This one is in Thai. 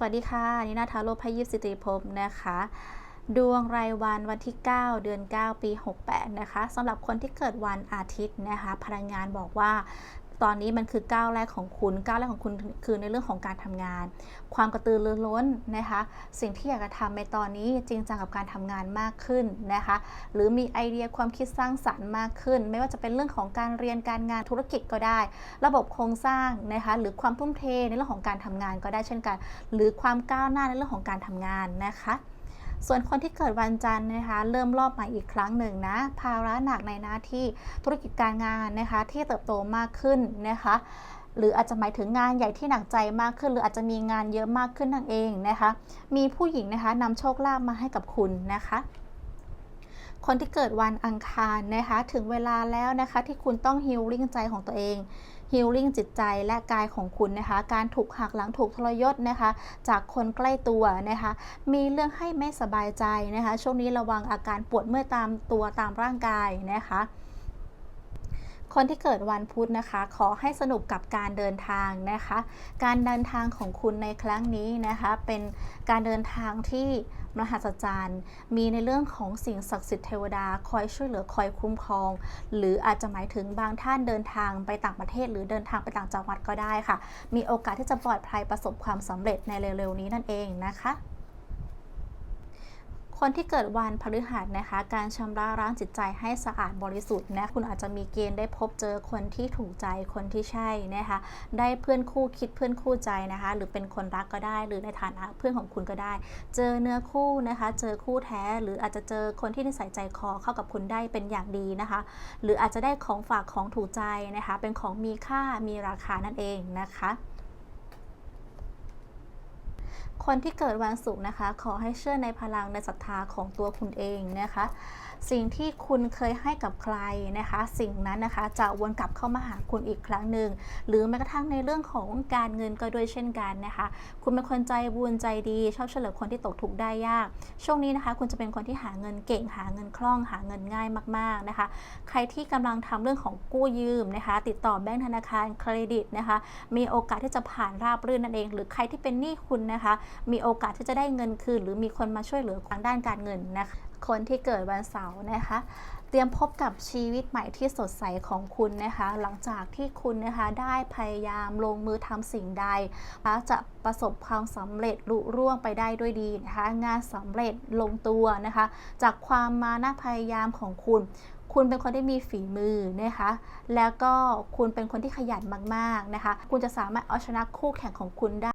สวัสดีค่ะนินาทาโรพยิปสิติภพนะคะ ดวงรายวันวันที่ 9 เดือน 9 ปี 68 นะคะสำหรับคนที่เกิดวันอาทิตย์นะคะพลังงานบอกว่า ตอนนี้มันคือก้าวแรกของคุณก้าวแรกของคุณคือในเรื่องของการทำงาน ความกระตือรือร้นนะคะ สิ่งที่อยากจะทำในตอนนี้จริงจังกับการทำงานมากขึ้นนะคะ หรือมีไอเดียความคิดสร้างสรรค์มากขึ้น ไม่ว่าจะเป็นเรื่องของการเรียนการงานธุรกิจก็ได้ ระบบโครงสร้างนะคะหรือความทุ่มเทในเรื่องของการทำงานก็ได้เช่นกัน หรือความก้าวหน้าในเรื่องของการทำงานนะคะ ส่วนคนที่เกิดวันจันทร์นะคะเริ่มรอบใหม่อีกครั้งหนึ่งนะภาระหนักในหน้าที่ธุรกิจการงานนะคะที่เติบโตมากขึ้นนะคะหรืออาจจะหมายถึงงานใหญ่ที่หนักใจมากขึ้น หรืออาจจะมีงานเยอะมากขึ้นนั่นเองนะคะ มีผู้หญิงนะคะนำโชคลาภมาให้กับคุณนะคะคนที่เกิดวันอังคารนะคะ ถึงเวลาแล้วนะคะที่คุณต้องฮิลลิ่งใจของตัวเอง ฮิลลิ่งจิตใจและกายของคุณนะคะ การถูกหักหลังถูกทรยศนะคะ จากคนใกล้ตัวนะคะ มีเรื่องให้ไม่สบายใจนะคะ ช่วงนี้ระวังอาการปวดเมื่อยตามตัวตามร่างกายนะคะ คนที่เกิดวันพุธนะคะ ขอให้สนุกกับการเดินทางนะคะ การเดินทางของคุณในครั้งนี้นะคะ เป็นการเดินทางที่มหัศจรรย์ มีในเรื่องของสิ่งศักดิ์สิทธิ์เทวดาคอยช่วยเหลือคอยคุ้มครอง หรืออาจจะหมายถึงบางท่านเดินทางไปต่างประเทศ หรือเดินทางไปต่างจังหวัดก็ได้ค่ะ มีโอกาสที่จะปลอดภัยประสบความสำเร็จในเร็วๆนี้นั่นเองนะคะ คนที่เกิดวันพฤหัสนะคะ การชำระล้างจิตใจให้สะอาดบริสุทธิ์นะคุณอาจจะมีเกณฑ์ได้พบเจอคนที่ถูกใจคนที่ใช่นะคะ ได้เพื่อนคู่คิดเพื่อนคู่ใจนะคะ หรือเป็นคนรักก็ได้ หรือในฐานะเพื่อนของคุณก็ได้ เจอเนื้อคู่นะคะ เจอคู่แท้หรืออาจจะเจอคนที่นิสัยใจคอเข้ากับคุณได้เป็นอย่างดีนะคะ หรืออาจจะได้ของฝากของถูกใจนะคะ เป็นของมีค่ามีราคานั่นเองนะคะ คนที่เกิดวันศุกร์นะคะ ขอให้เชื่อในพลังในศรัทธาของตัวคุณเองนะคะ สิ่งที่คุณเคยให้กับใครนะคะ สิ่งนั้นนะคะจะวนกลับเข้ามาหาคุณอีกครั้งหนึ่งหรือแม้กระทั่งในเรื่องของการเงินก็ด้วยเช่นกันนะคะ คุณเป็นคนใจบุญใจดีชอบเหลือคนที่ตกทุกข์ได้ยาก ช่วงนี้นะคะ คุณจะเป็นคนที่หาเงินเก่งหาเงินคล่องหาเงินง่ายมากๆนะคะ ใครที่กำลังทำเรื่องของกู้ยืมนะคะ ติดต่อแบงก์ธนาคารเครดิตนะคะ มีโอกาสที่จะผ่านราบรื่นนั่นเอง หรือใครที่เป็นหนี้คุณนะคะมีโอกาสที่จะได้เงินคืน หรือมีคนมาช่วยเหลือทางด้านการเงินนะคะคนที่เกิดวันเสาร์นะคะเตรียมพบกับชีวิตใหม่ที่สดใสของคุณนะคะ หลังจากที่คุณนะคะได้พยายามลงมือทำสิ่งใดะจะประสบความสำเร็จลุร่วงไปได้ด้วยดีนะคะ งานสำเร็จลงตัวนะคะ จากความมานะพยายามของคุณ คุณเป็นคนที่มีฝีมือนะคะ แล้วก็คุณเป็นคนที่ขยันมากๆนะคะ คุณจะสามารถเอาชนะคู่แข่งของคุณได้